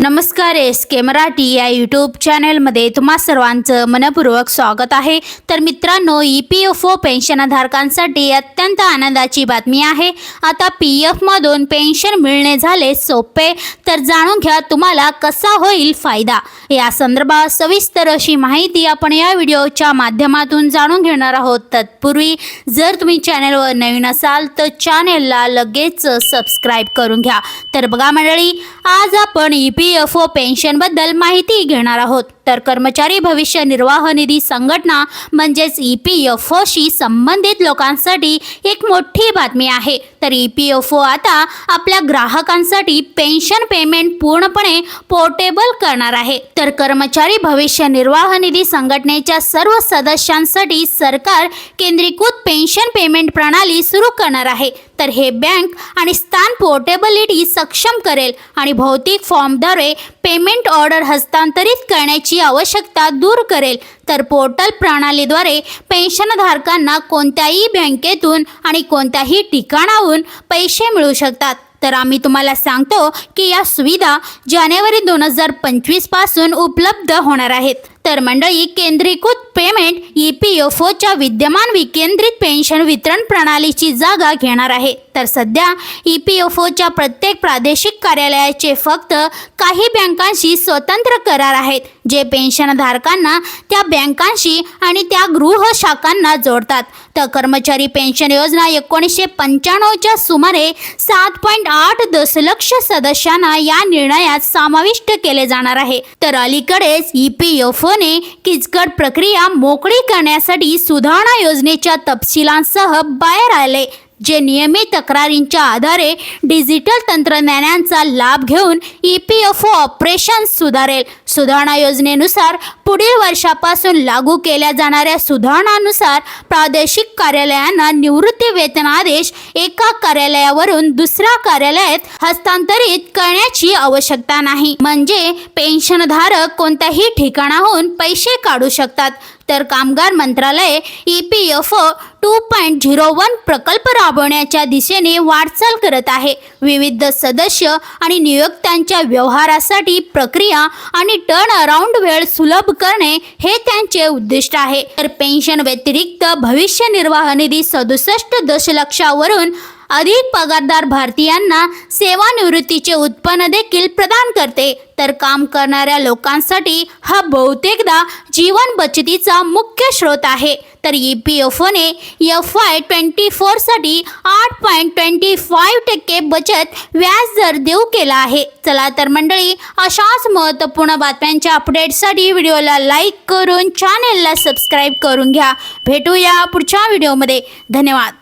नमस्कार एस के मराठी या यूट्यूब चॅनलमध्ये तुम्हा सर्वांचं मनपूर्वक स्वागत आहे. तर मित्रांनो ई पी एफ ओ पेन्शनधारकांसाठी अत्यंत आनंदाची बातमी आहे. आता पी एफमधून पेन्शन मिळणे झाले सोपे तर जाणून घ्या तुम्हाला कसा होईल फायदा. या संदर्भात सविस्तर अशी माहिती आपण या व्हिडिओच्या माध्यमातून जाणून घेणार आहोत. तत्पूर्वी जर तुम्ही चॅनलवर नवीन असाल तर चॅनेलला लगेच सबस्क्राईब करून घ्या. तर बघा मंडळी आज आपण ई पी एफ ओ पेन्शनबद्दल माहिती घेणार आहोत. तर कर्मचारी भविष्य निर्वाह निधी संघटना म्हणजेच ई पी एफ ओशी संबंधित लोकांसाठी एक मोठी बातमी आहे. तर ई पी एफ ओ आता आपल्या ग्राहकांसाठी पेन्शन पेमेंट पूर्णपणे पोर्टेबल करणार आहे. तर कर्मचारी भविष्य निर्वाह निधी संघटनेच्या सर्व सदस्यांसाठी सरकार केंद्रीकृत पेन्शन पेमेंट प्रणाली सुरू करणार आहे. तर हे बँक आणि स्थान पोर्टेबिलिटी सक्षम करेल आणि भौतिक फॉर्मद्वारे पेमेंट ऑर्डर हस्तांतरित करण्याची आवश्यकता दूर करेल. तर पोर्टल प्रणालीद्वारे पेन्शनधारकांना कोणत्याही बँकेतून आणि कोणत्याही ठिकाणाहून पैसे मिळू शकतात. तर आम्ही तुम्हाला सांगतो की या सुविधा जानेवारी दोन हजार पंचवीसपासून उपलब्ध होणार आहेत. तर मंडळी केंद्रीकृत पेमेंट ई पी एफ ओच्या विद्यमान विकेंद्रित पेन्शन वितरण प्रणालीची जागा घेणार आहे. तर सध्या ई पी एफ ओच्या प्रत्येक प्रादेशिक कार्यालयाचे फक्त काही बँकांशी स्वतंत्र करार आहेत. जे पेन्शनधारकांना त्या बँकांशी आणि त्या गृह शाखांना जोडतात. तर कर्मचारी पेन्शन योजना एकोणीसशे पंच्याण्णवच्या सुमारे सात पॉईंट आठ दशलक्ष सदस्यांना या निर्णयात समाविष्ट केले जाणार आहे. तर अलीकडेच ई पी एफ ओने किचकट प्रक्रिया मोकळी करण्यासाठी सुधारणा योजनेच्या तपशिलांसह बाहेर आले. जे नियमित तक्रारींच्या आधारे डिजिटल तंत्रज्ञानांचा लाभ घेऊन E P F O operation सुधारेल. सुधारणा योजनेनुसार पुढील वर्षापासून लागू केल्या जाणाऱ्या सुधारणानुसार प्रादेशिक कार्यालयांना निवृत्ती वेतन आदेश एका कार्यालयावरून दुसऱ्या कार्यालयात हस्तांतरित करण्याची आवश्यकता नाही. म्हणजे पेन्शनधारक कोणत्याही ठिकाणाहून पैसे काढू शकतात. तर कामगार मंत्रालय E P F O two point zero one प्रकल्प राबवण्याच्या दिशेने वाटचाल करत आहे. विविध सदस्य आणि नियोक्त्यांच्या व्यवहारासाठी प्रक्रिया आणि टर्न अराउंड वेळ सुलभ करणे हे त्यांचे उद्दिष्ट आहे. तर पेन्शन व्यतिरिक्त भविष्य निर्वाह निधी सदुसष्ट दशलक्षावरून अधिक पगारदार भारतीयांना सेवानिवृत्तीचे उत्पन्न देखील प्रदान करते. तर काम करणाऱ्या लोकांसाठी हा बहुतेकदा जीवन बचतीचा मुख्य स्रोत आहे. तर ई पी एफ ओने एफ वाय ट्वेंटी फोरसाठी आठ पॉईंट ट्वेंटी फाईव्ह टक्के बचत व्याज दर देऊ केला आहे. चला तर मंडळी अशाच महत्त्वपूर्ण बातम्यांच्या अपडेटसाठी व्हिडिओला लाईक करून चॅनेलला सबस्क्राईब करून घ्या. भेटूया पुढच्या व्हिडिओमध्ये. धन्यवाद.